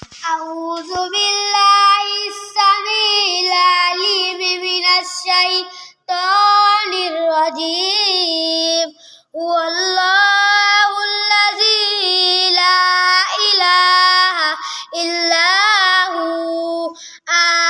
أعوذ بالله السميع العليم من الشيطان الرجيم. هو الله الذي لا إله إلا هو. عالم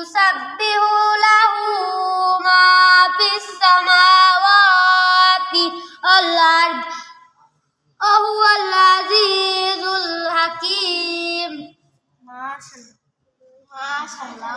يسبح له ما في السماوات والأرض وهو العزيز الحكيم ما شاء الله ما شاء الله